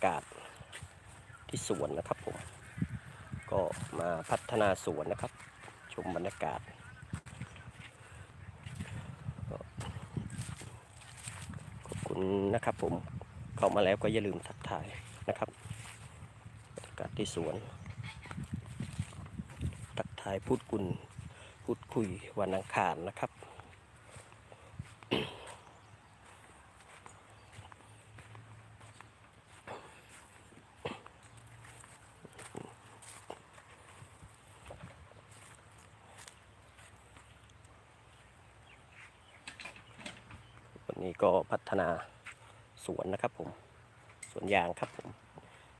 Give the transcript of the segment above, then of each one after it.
ากาศที่สวนนะครับผม ก็มาพัฒนาสวนนะครับ ชมบรรยากาศ ขอบคุณนะครับผม เข้ามาแล้วก็อย่าลืมทักทายนะครับบรรยากาศที่สวน ทักทายพูดกุลพูดคุยวันอังคารนะครับ วันนี้ก็พั ฒนาสวนนะครับผมสวนยางครับผม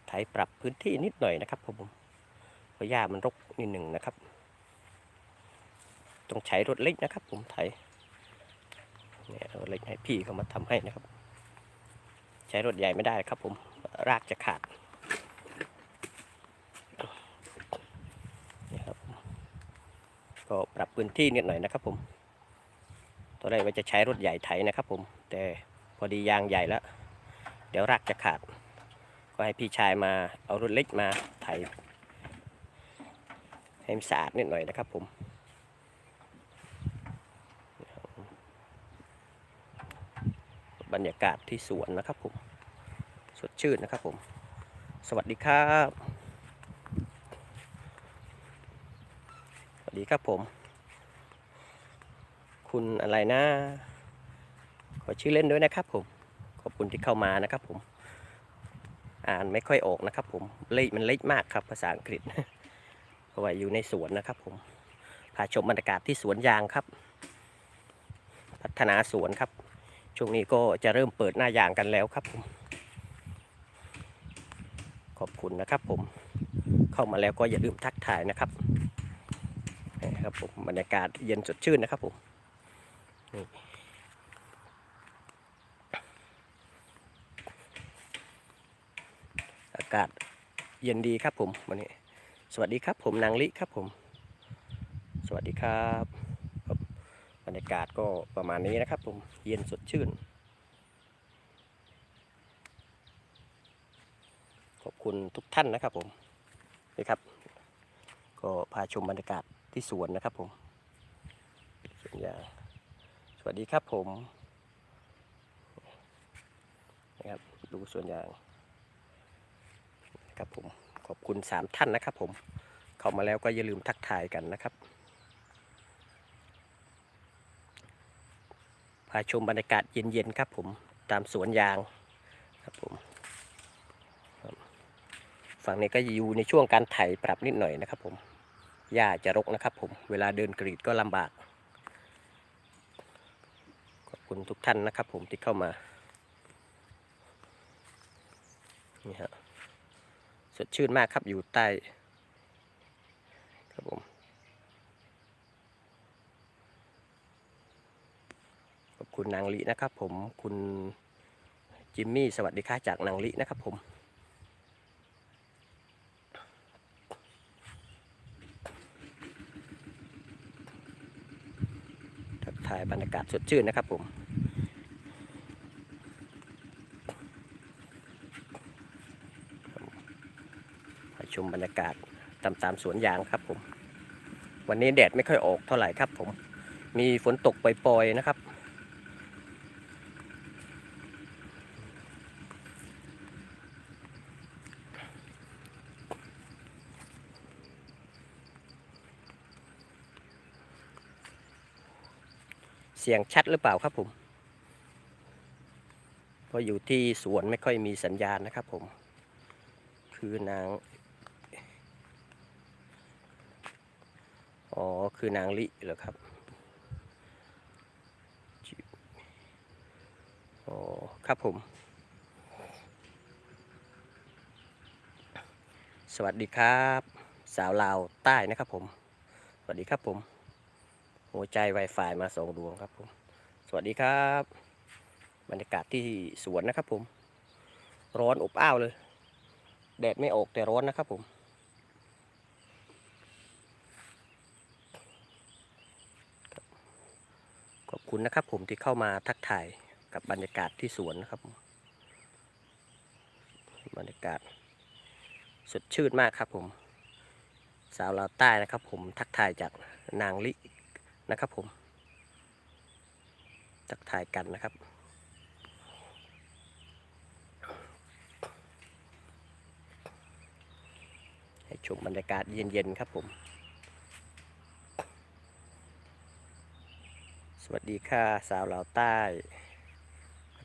ไถปรับพื้นที่นิดหน่อยนะครับผมเพราะหญ้ามันรกนิดหนึ่งนะครับ ต้องใช้รถเล็กนะครับ ผมไถเนี่ยรถเล็กให้พี่เขามาทำให้นะครับ ใช้รถใหญ่ไม่ได้ครับ ผมรากจะขาดนี่ครับก็ปรับพื้นที่นิดหน่อยนะครับ ผมตอนแรกว่าจะใช้รถใหญ่ไถนะครับ ผมแต่ พอดียางใหญ่แล้ว เดี๋ยวรากจะขาด ก็ให้พี่ชายมาเอารถเล็กมาไถให้มันสะอาดนิดหน่อยนะครับผมบรรยากาศที่สวนนะครับผม สดชื่นนะครับผม สวัสดีครับ สวัสดีครับผม คุณอะไรนะ อชื่อเล่นด้วยนะครับผมขอบคุณที่เข้ามานะครับผม อ่านไม่ค่อยออกนะครับ ผมเล็กมันเล็กมากครับภาษาอังกฤษเพราะว่าอยู่ในสวนนะครับ ผมพาชมบรรยากาศที่สวนยางครับ พัฒนาสวนครับช่วงนี้ก็จะเริ่มเปิดหน้ายางกันแล้วครับผม ขอบคุณนะครับผมเข้ามาแล้วก็อย่าลืมทักทายนะครับนะครับผมบรรยากาศเย็นสดชื่นนะครับผมนี่ อากาศเย็นดีครับผมวันนี้ สวัสดีครับผมนางลิครับผม สวัสดีครับบบรรยากาศก็ประมาณนี้นะครับ ผมเย็นสดชื่น ขอบคุณทุกท่านนะครับผมนี่ครับ ก็พาชมบรรยากาศที่สวนนะครับผมสวนยางสวัสดีครับผมนะครับดูสวนยาง นะครับผมขอบคุณสามท่านนะครับผมเข้ามาแล้วก็อย่าลืมทักทายกันนะครับ พาชมบรรยากาศเย็นๆครับผมตามสวนยางครับผมฝั่งนี้ก็อยู่ในช่วงการไถปรับนิดหน่อยนะครับผมหญ้าจะรกนะครับผมเวลาเดินกรีดก็ลำบาก ขอบคุณทุกท่านนะครับผมที่เข้ามานี่ฮะ สดชื่นมากครับอยู่ใต้ครับผมขอบคุณนางลินะครับ ผมคุณจิมมี่สวัสดีค่ะจากนางลินะครับผมทักทายบรรยากาศสดชื่นนะครับผม ไป ชมบรรยากาศตามตามสวนยางครับผม วันนี้แดดไม่ค่อยออกเท่าไหร่ครับผม มีฝนตกปล่อยๆนะครับ เสียงชัดหรือเปล่าครับผมเพราะอยู่ที่สวนไม่ค่อยมีสัญญาณนะครับผม คือนาง อ๋อ คือนางลิเหรอครับ อ๋อ ครับผม สวัสดีครับ สาวลาวใต้นะครับผม สวัสดีครับผม หัวใจ Wi-Fi มาสองดวงครับผม สวัสดีครับ บรรยากาศที่สวนนะครับผม ร้อนอบอ้าวเลย แดดไม่ออกแต่ร้อนนะครับผม ขอบคุณนะครับผมที่เข้ามาทักทายกับบรรยากาศที่สวนนะครับ บรรยากาศสดชื่นมากครับผม สาวลาวใต้นะครับผมทักทายจากนางลินะครับผม ทักทายกันนะครับให้ชมบรรยากาศเย็นๆครับผม วัสดีค่ะสาวลาวใต้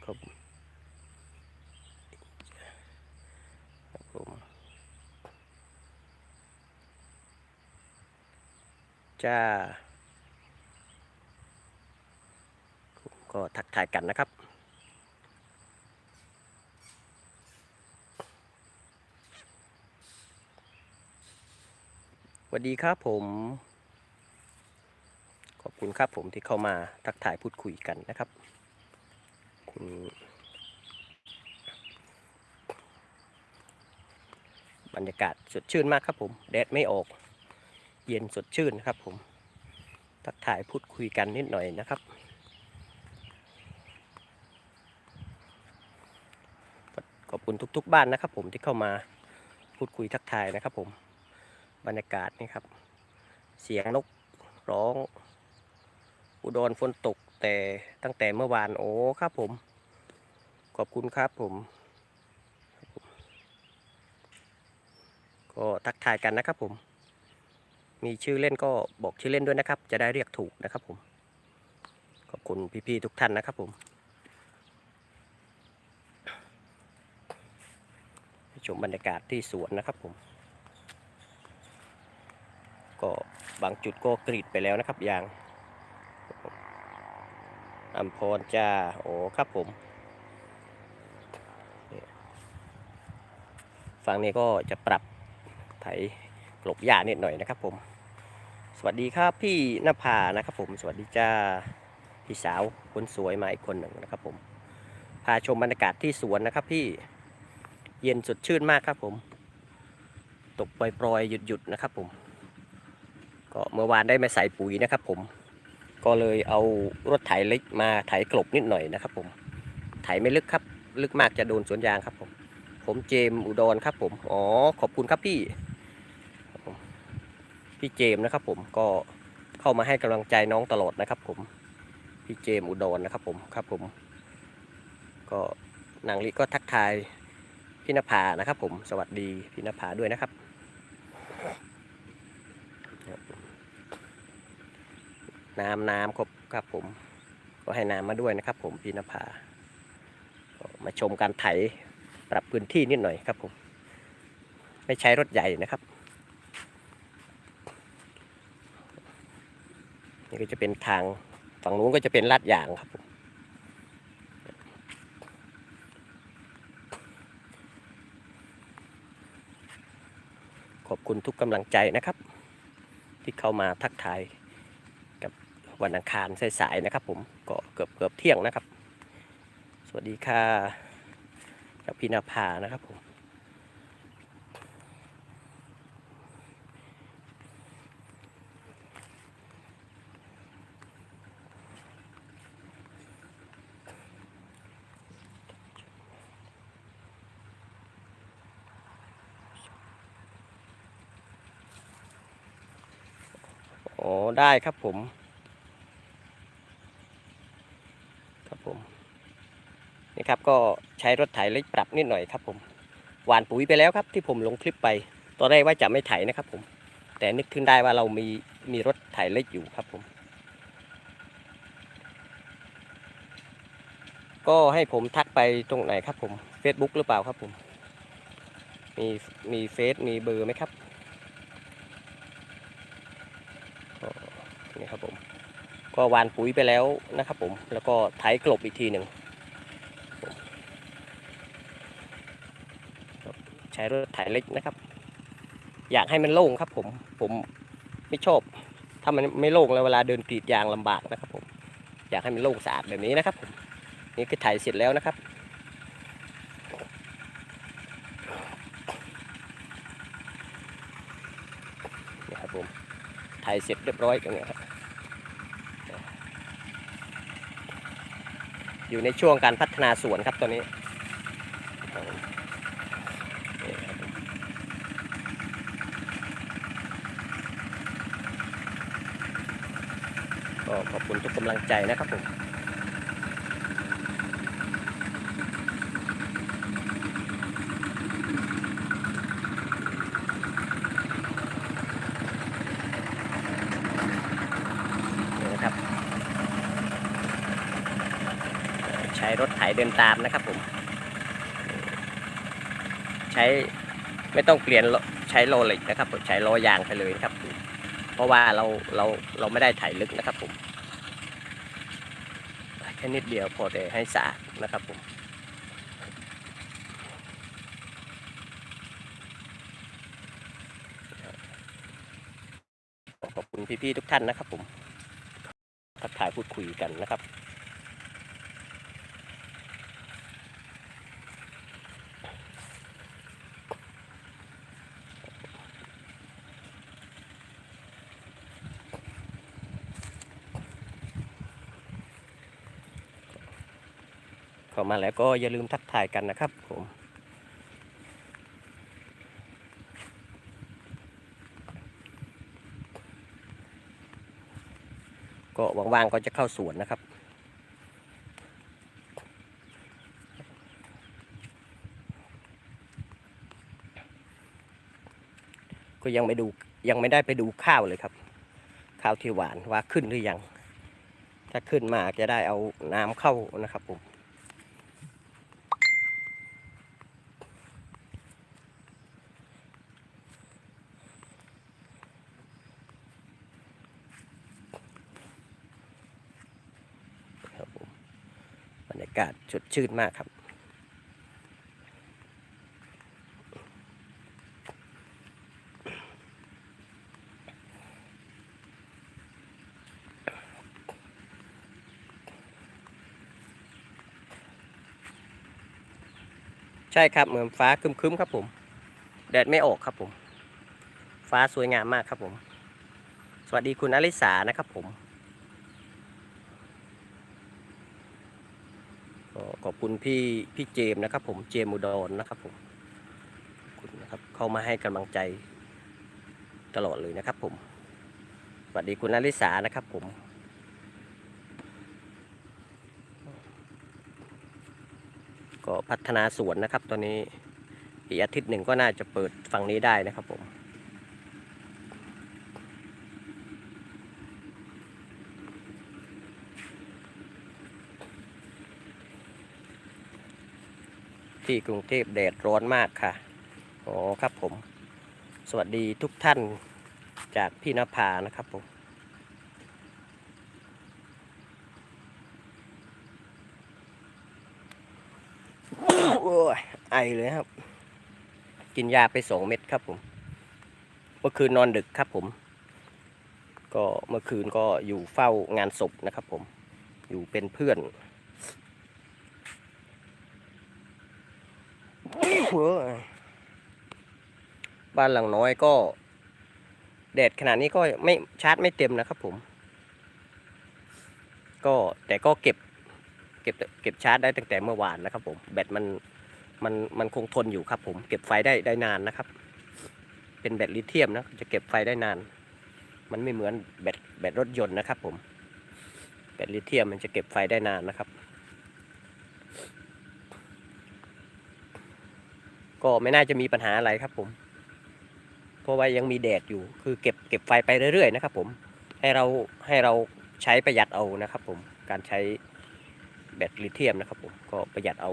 ครับผมครับผมจ้าก็ทักทายกันนะครับสวัสดีครับผม ขอบคุณครับผมที่เข้ามาทักทายพูดคุยกันนะครับ คุณบรรยากาศสดชื่นมากครับผมแดดไม่ออก เย็นสดชื่นนะครับผมทักทายพูดคุยกันนิดหน่อยนะครับ ขอบคุณทุก ๆ บ้านนะครับ ผมที่เข้ามาพูดคุยทักทายนะครับ ผมบรรยากาศนี่ครับ เสียงนกร้อง อุดรฝนตกแต่ตั้งแต่เมื่อวานโอ้ครับผม ขอบคุณครับผม ก็ทักทายกันนะครับผม มีชื่อเล่นก็บอกชื่อเล่นด้วยนะครับ จะได้เรียกถูกนะครับผม ขอบคุณพี่ๆทุกท่านนะครับผมชมบรรยากาศที่สวนนะครับผม ก็บางจุดก็กรีดไปแล้วนะครับยาง อัมพรจ้า โอ้ครับผม ฝั่งนี้ก็จะปรับไถกลบหญ้านิดหน่อยนะครับผม สวัสดีครับพี่นภานะครับผม สวัสดีจ้า พี่สาวคนสวยมาอีกคนหนึ่งนะครับผม พาชมบรรยากาศที่สวนนะครับพี่ เย็นสดชื่นมากครับผม ตกปล่อยๆหยุดๆนะครับผม ก็เมื่อวานได้มาใส่ปุ๋ยนะครับผม ก็เลยเอารถไถเล็กมาไถกลบนิดหน่อยนะครับ ผม ไถไม่ลึกครับ ลึกมากจะโดนสวนยางครับผม ผมเจมอุดรครับ ผม อ๋อ ขอบคุณครับพี่ พี่เจมนะครับ ผม ก็เข้ามาให้กำลังใจน้องตลอดนะครับ ผม พี่เจมอุดรนะครับ ผม ครับ ผม ก็นางลิก็ทักทายพี่นภานะครับ ผม สวัสดีพี่นภาด้วยนะครับ น้ำน้ำครับครับผม ก็ให้น้ำมาด้วยนะครับ ผมพี่นภามาชมการไถปรับพื้นที่นิดหน่อยครับผม ไม่ใช้รถใหญ่นะครับ นี่ก็จะเป็นทางฝั่งนู้นก็จะเป็นลาดยางครับผมขอบคุณทุกกำลังใจนะครับ ที่เข้ามาทักทาย วันอังคารสายๆนะครับ ผมก็เกือบเกือบเที่ยงนะครับ สวัสดีค่ะกับพี่นาภานะครับผมอ๋อได้ครับผม ครับผม ครับ ก็ใช้รถไถเล็กปรับนิดหน่อยครับผมหวานปุ๋ยไปแล้วครับที่ผมลงคลิปไป ตอนแรกว่าจะไม่ไถนะครับผม แต่นึกขึ้นได้ว่าเรามีมีรถไถเล็กอยู่ครับผม ก็ให้ผมทักไปตรงไหนครับผม Facebook หรือเปล่าครับผม มีมีเฟซมีเบอร์ไหมครับนี่ครับผม ก็วานปุ๋ยไปแล้วนะครับผม แล้วก็ไถกลบอีกทีหนึ่ง ใช้รถไถเล็กนะครับ อยากให้มันโล่งครับ ผมผมไม่ชอบ ถ้ามันไม่โล่งแล้วเวลาเดินกรีดยางลำบากนะครับ ผม อยากให้มันโล่งสะอาดแบบนี้นะครับ ผมนี่คือไถเสร็จแล้วนะครับนี่ครับผมไถเสร็จเรียบร้อยกันเนี่ยครับอยู่ในช่วงการพัฒนาสวนครับตอนนี้ ก็ ขอบคุณทุกกำลังใจนะครับผมนี่นะครับใช้รถไถเดินตามนะครับผม ใช้ไม่ต้องเปลี่ยนใช้โลเหล็กนะครับผมใช้ล้อยางไปเลยนะครับ เพราะว่าเราเราเราไม่ได้ไถลึกนะครับผม ค่นิดเดียวพอแต่ให้สะอาดนะครับผมขอบคุณพี่ๆทุกท่านนะครับผมทักทายพูดคุยกันนะครับ มาแล้วก็อย่าลืมทักทายกันนะครับผมก็ว่างๆก็จะเข้าสวนนะครับ ก็ยังไม่ดูยังไม่ได้ไปดูข้าวเลยครับ ข้าวที่หวานว่าขึ้นหรือยัง ถ้าขึ้นมาจะได้เอาน้ำเข้านะครับผม ครับผมบรรยากาศส ดชื่นมากครับ ใช่ครับเหมือนฟ้าครึ้มๆครับผม แดดไม่ออกครับผม ฟ้าสวยงามมากครับผม สวัสดีคุณอลิสานะครับผม ก็ ขอบคุณพี่พี่เจมนะครับ ผมเจมส์อุดรนะครับผมคุณนะครับเข้ามาให้กำลังใจตลอดเลยนะครับ ผมสวัสดีคุณอลิสานะครับผมก็พัฒนาสวนนะครับ ตอนนี้อีกอาทิตย์หนึ่งก็น่าจะเปิดฝั่งนี้ได้นะครับผม ที่กรุงเทพแดดร้อนมากค่ะอ๋อครับผม สวัสดีทุกท่านจากพี่นภานะครับผมโอ้ยไอเลยครับ กินยาไปสองเม็ดครับผม เมื่อคืนนอนดึกครับผม ก็เมื่อคืนก็อยู่เฝ้างานศพนะครับผม อยู่เป็นเพื่อน โอ้ย บ้านหลังน้อยก็ แดดขนาดนี้ก็ไม่ชาร์จไม่เต็มนะครับผม ก็แต่ก็เก็บ เก็บเก็บชาร์จได้ตั้งแต่เมื่อวานนะครับ ผม แบตมันมันมันคงทนอยู่ครับ ผม เก็บไฟได้ได้นานนะครับ เป็นแบตลิเธียมนะจะเก็บไฟได้นาน มันไม่เหมือนแบตแบตรถยนต์นะครับ ผม แบตลิเธียมมันจะเก็บไฟได้นานนะครับ ก็ไม่น่าจะมีปัญหาอะไรครับผม เพราะว่ายังมีแดดอยู่ คือเก็บเก็บไฟไปเรื่อยๆนะครับ ผม ให้เราให้เราใช้ประหยัดเอานะครับ ผม การใช้แบตลิเธียมนะครับ ผม ก็ประหยัดเอา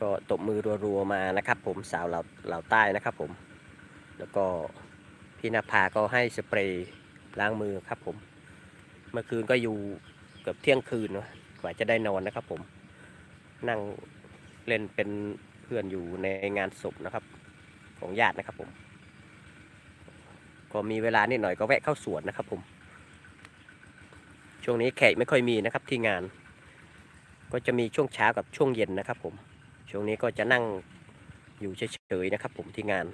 ก็ตบมือรัวๆมานะครับ ผมสาวเหล่าเหล่าใต้นะครับ ผม แล้วก็ พี่นภาก็ให้สเปรย์ล้างมือครับผม เมื่อคืนก็อยู่เกือบเที่ยงคืนเนะกว่าจะได้นอนนะครับผม นั่งเล่นเป็นเพื่อนอยู่ในงานศพนะครับ ของญาตินะครับผม ก็มีเวลานิดหน่อยก็แวะเข้าสวนนะครับผม ช่วงนี้แขกไม่ค่อยมีนะครับที่งาน ก็จะมีช่วงเช้ากับช่วงเย็นนะครับผม ช่วงนี้ก็จะนั่งอยู่เฉยๆนะครับผมที่งาน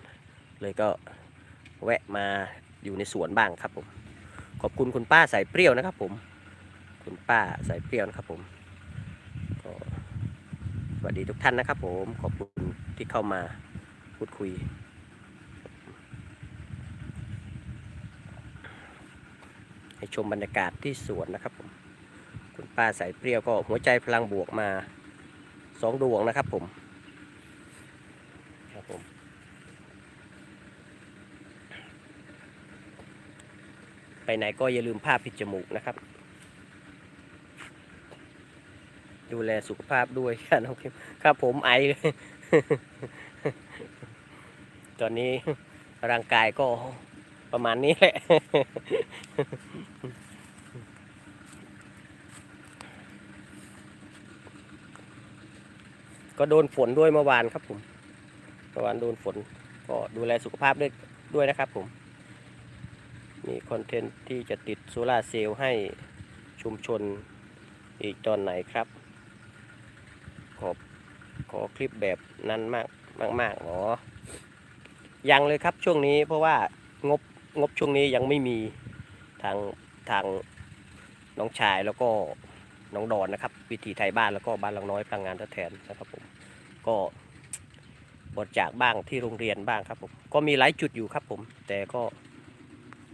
เลยก็ แวะมาอยู่ในสวนบ้างครับผมขอบคุณคุณป้าสายเปรี้ยวนะครับ ผม คุณป้าสายเปรี้ยวนะครับผมก็วัสดีทุกท่านนะครับ ผมขอบคุณที่เข้ามาพูดคุย ให้ชมบรรยากาศที่สวนนะครับผมคุณป้าสายเปรี้ยวก็หัวใจพลังบวกมาสองดวงนะครับผมครับผม ไปไหนก็อย่าลืมผ้าปิดจมูกนะครับ ดูแลสุขภาพด้วยค่ะน้องคิมครับผมไอเลยตอนนี้ร่างกายก็ประมาณนี้แหละ ก็โดนฝนด้วยเมื่อวานครับผม เมื่อวานโดนฝน ก็ดูแลสุขภาพด้วยด้วยนะครับผม มีคอนเทนต์ที่จะติดโซลาเซลล์ให้ชุมชนอีกตอนไหนครับ ขอขอคลิปแบบนั้นมากมากมากอ๋อยังเลยครับช่วงนี้เพราะว่างบงบช่วงนี้ยังไม่มีทางทางน้องชายแล้วก็น้องดอนนะครับ วิธีไทยบ้านแล้วก็บ้านหลังน้อยพลังงานทดแทนนะครับผมก็บริจาคบ้างที่โรงเรียนบ้างครับผมก็มีหลายจุดอยู่ครับผม แต่ก็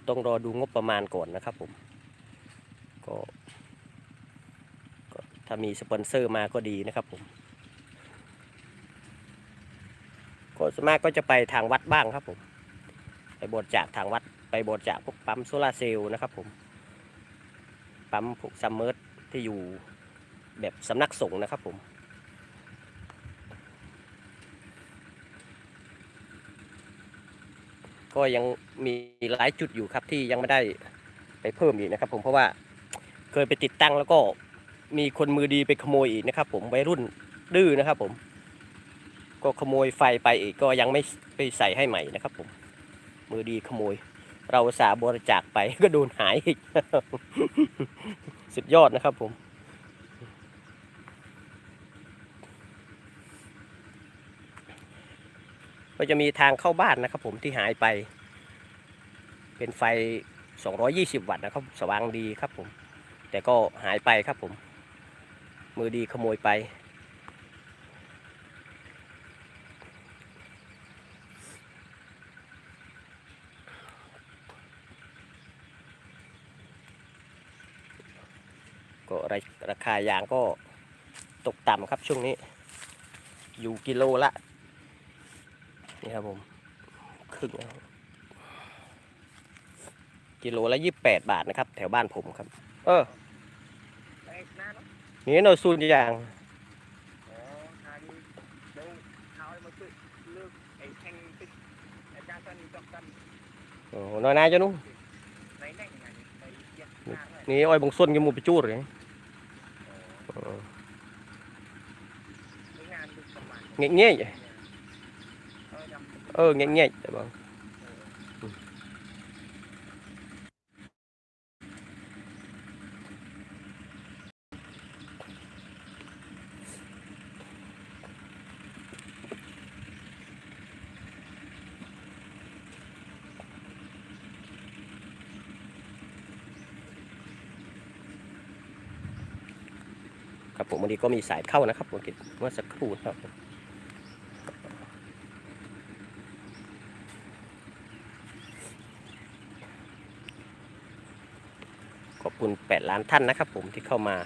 ต้องรอดูงบประมาณก่อนนะครับผมก็ก็ถ้ามีสปอนเซอร์มาก็ดีนะครับผมก็ส่วนมากก็จะไปทางวัดบ้างครับผม ไปบริจาคทางวัดไปบริจาคพวกปั๊มโซลาร์เซลล์นะครับผม ปั๊มพวกซัมเมอร์ที่อยู่แบบสำนักสงฆ์นะครับผม ก็ยังมีหลายจุดอยู่ครับที่ยังไม่ได้ไปเพิ่มอีกนะครับผมเพราะว่าเคยไปติดตั้งแล้วก็มีคนมือดีไปขโมยอีกนะครับ ผมวัยรุ่นดื้อนะครับ ผม ก็ขโมยไฟไปอีกก็ยังไม่ไปใส่ให้ใหม่นะครับ ผม มือดีขโมย เราสาบริจาคไปก็โดนหายอีกสุดยอดนะครับผม ก็จะมีทางเข้าบ้านนะครับ ผมที่หายไป เป็นไฟ 220 วัตต์นะครับ สว่างดีครับผม แต่ก็หายไปครับผม มือดีขโมยไปก็ราราคายางก็ตกต่ำครับช่วงนี้ อยู่กิโลละ นี่ครับผมครึ่งนะครับกิโลละยี่สิบแปดบาทนะครับ แถวบ้านผมครับ เออไปหน้าเนาะนี่เราซูนยางอ๋อทางนี้เดี๋ยวเขางติ๊กไอ้การตันจอกตันโอ้น้อยนายจ้ะนุ้นนี่อ้อยบงส้นกันหมูไปจูดเลยอ๋อเออในงานดูประมาณเงี้ยเงี้ย เออเงี้ยเงี้ยแต่บางครับผมวันนี้ก็มีสายเข้านะครับผมกิดเมื่อสักครู่นครับผมขอบคุณ 8 ล้านท่านนะครับผมที่เข้ามา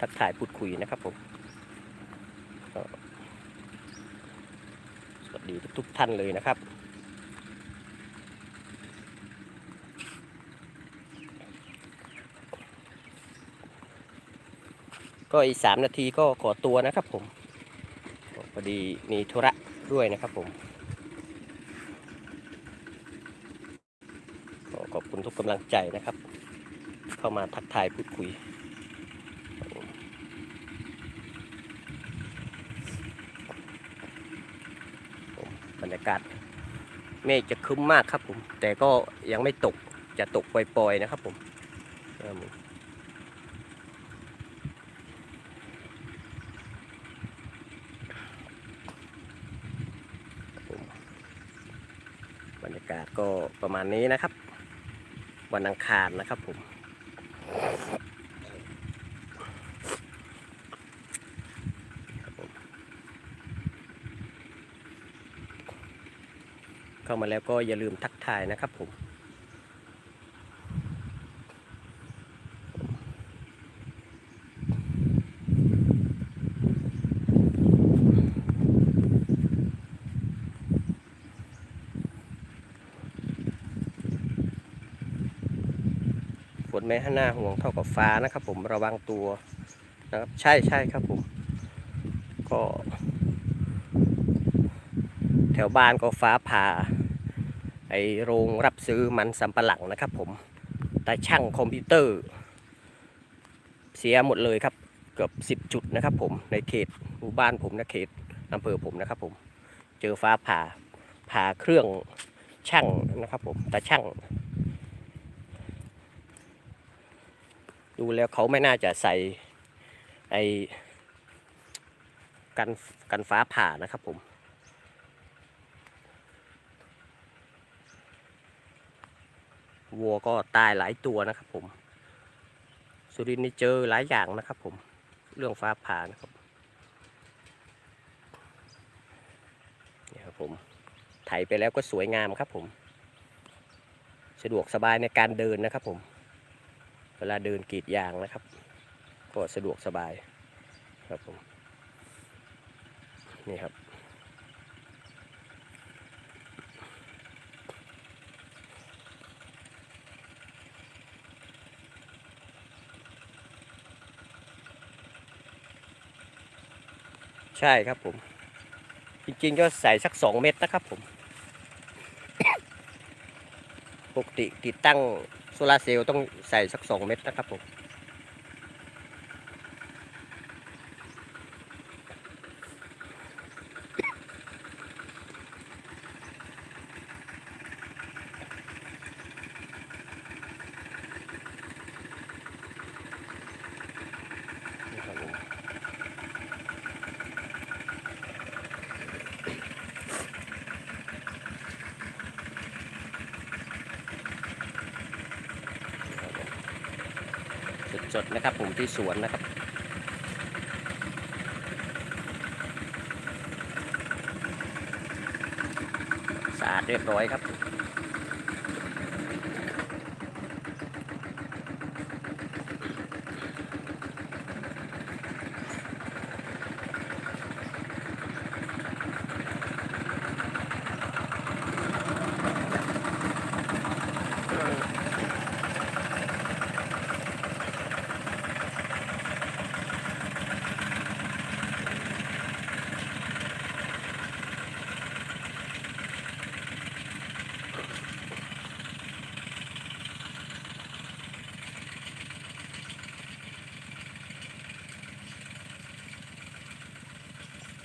ทักทายพูดคุยนะครับผมสวัสดีทุกๆท่านเลยนะครับก็อีกสามนาทีก็ขอตัวนะครับผมพอดีมีธุระด้วยนะครับผมขอขอบคุณทุกกำลังใจนะครับ เข้ามาทักทายพูดคุย บรรยากาศเมฆจะคึ้มมากครับผม แต่ก็ยังไม่ตกจะตกปล่อยๆนะครับผมบรรยากาศก็ประมาณนี้นะครับ วันอังคารนะครับผม เข้ามาแล้วก็อย่าลืมทักทายนะครับผมฝนไม่ให้หน้าห่วงเท่ากับฟ้านะครับ ผมระวังตัวนะครับใช่ใช่ครับผม ก็ แถวบ้านก็ฟ้าผ่า ไอโรงรับซื้อมันสำปะหลังนะครับผมแต่ช่างคอมพิวเตอร์ เสียหมดเลยครับเกือบสิบ10 จุดนะครับผมในเขตหมู่บ้านผมนะเขตอำเภอผมนะครับผมเจอฟ้าผ่าผ่าเครื่องช่างนะครับผมแต่ช่าง ดูแล้วเขาไม่น่าจะใส่ไอ้กันกันฟ้าผ่านะครับผม วัวก็ตายหลายตัวนะครับผม สุรินทร์นี่เจอหลายอย่างนะครับผม เรื่องฟ้าผ่านะครับนี่ครับผมไถไปแล้วก็สวยงามครับผม สะดวกสบายในการเดินนะครับผม เวลาเดินกรีดยางนะครับ ก็สะดวกสบายครับผม นี่ครับ ใช่ครับผม จริงๆก็ใส่สักสองเม็ดนะครับผม ปกติติดตั้งโซลาร์เซลล์ต้องใส่สักสองเม็ดนะครับผม สดๆนะครับผมที่สวนนะครับสะอาดเรียบร้อยครับ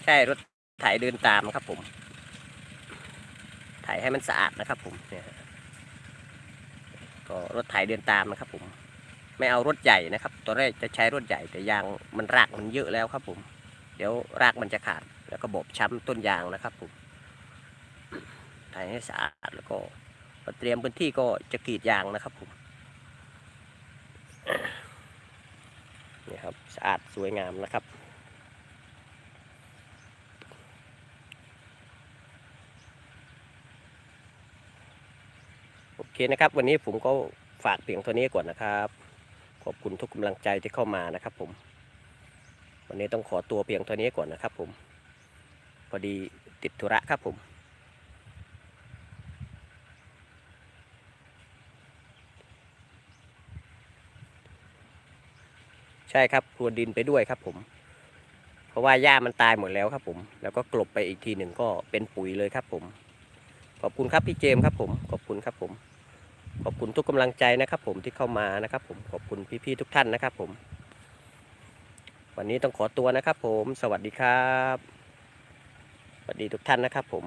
ใช่รถไถเดินตามครับผมไถให้มันสะอาดนะครับผมเนี่ยก็รถไถเดินตามนะครับผม ไม่เอารถใหญ่นะครับ ตอนแรกจะใช้รถใหญ่แต่ยางมันรากมันเยอะแล้วครับผม เดี๋ยวรากมันจะขาด แล้วก็บอบช้ำต้นยางนะครับผมไถให้สะอาดแล้วก็เตรียมพื้นที่ก็จะกรีดยางนะครับผมนี่ครับสะอาดสวยงามนะครับ โอ เคนะครับ วันนี้ผมก็ฝากเพียงเท่านี้ก่อนนะครับ ขอบคุณทุกกำลังใจที่เข้ามานะครับผม วันนี้ต้องขอตัวเพียงเท่านี้ก่อนนะครับ ผม พอดีติดธุระครับผมใช่ครับพรวนดินไปด้วยครับผม เพราะว่าหญ้ามันตายหมดแล้วครับผม แล้วก็กลบไปอีกทีหนึ่งก็เป็นปุ๋ยเลยครับผม ขอบคุณครับพี่เจมส์ครับผม ขอบคุณครับผม ขอบคุณทุกกำลังใจนะครับ ผมที่เข้ามานะครับ ผมขอบคุณพี่ๆทุกท่านนะครับ ผม วันนี้ต้องขอตัวนะครับ ผม สวัสดีครับสวัสดีทุกท่านนะครับ ผม